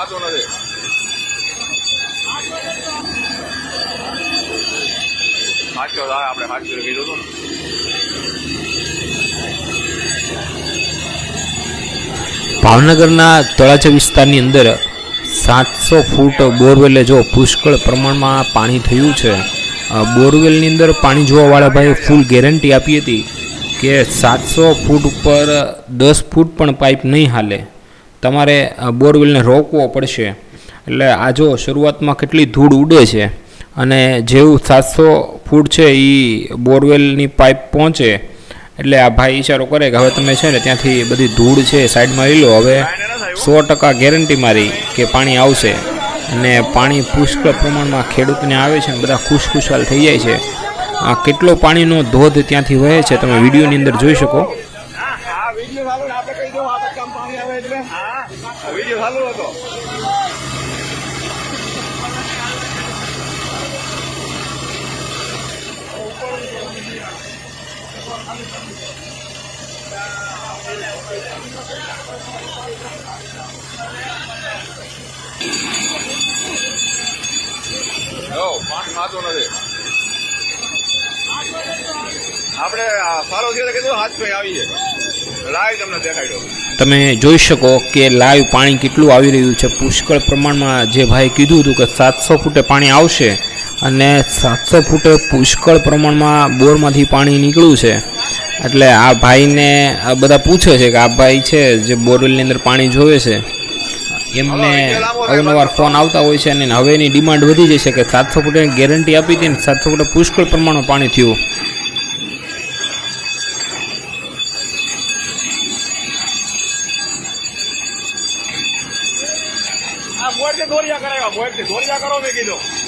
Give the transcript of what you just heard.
થતો નથી. સાચો આપણે સાચું કીધું હતું ભાવનગરના તળાજા વિસ્તારની અંદર સાતસો ફૂટ બોરવેલે જો પુષ્કળ પ્રમાણમાં પાણી થયું છે બોરવેલની અંદર પાણી જોવાવાળા ભાઈએ ફૂલ ગેરંટી આપી હતી કે સાતસો ફૂટ ઉપર દસ ફૂટ પણ પાઇપ નહીં હાલે. તમારે બોરવેલને રોકવો પડશે. એટલે આ જો શરૂઆતમાં કેટલી ધૂળ ઉડે છે અને જેવું સાતસો ફૂટ છે એ બોરવેલની પાઇપ પહોંચે, એટલે આ ભાઈ ઈશારો કરે કે હવે તમે છે ને ત્યાંથી બધી ધૂળ છે સાઈડમાં લઈ લો. હવે સો ટકા ગેરંટી મારી કે પાણી આવશે. અને પાણી પુષ્કળ પ્રમાણમાં ખેડૂતને આવે છે અને બધા ખુશખુશાલ થઈ જાય છે. આ કેટલો પાણીનો ધોધ ત્યાંથી વહે છે તમે વિડીયોની અંદર જોઈ શકો. ચાલુ આપણે કહી દઉં આપણે કામ પાણી આવે એટલે. હા, વીડિયો ચાલુ હતો. પાણી ખાતું નથી. આપણે સારો છે કીધું, હાથ પે આવી છે લાઈવ તમને દેખાડ્યો. તમે જોઈ શકો કે લાઈવ પાણી કેટલું આવી રહ્યું છે. પુષ્કળ પ્રમાણમાં જે ભાઈ કીધું હતું કે સાતસો ફૂટે પાણી આવશે અને સાતસો ફૂટે પુષ્કળ પ્રમાણમાં બોરમાંથી પાણી નીકળ્યું છે. એટલે આ ભાઈને આ બધા પૂછે છે કે આ ભાઈ છે જે બોરવેલની અંદર પાણી જોવે છે. એમને અવનવાર ફોન આવતા હોય છે અને હવેની ડિમાન્ડ વધી જશે કે સાતસો ફૂટેની ગેરંટી આપી હતી ને સાતસો ફૂટે પુષ્કળ પ્રમાણમાં પાણી થયું. આ મોરથી દોરિયા કરાવ્યા. મોરથી દોરિયા કરો મેં કીધું.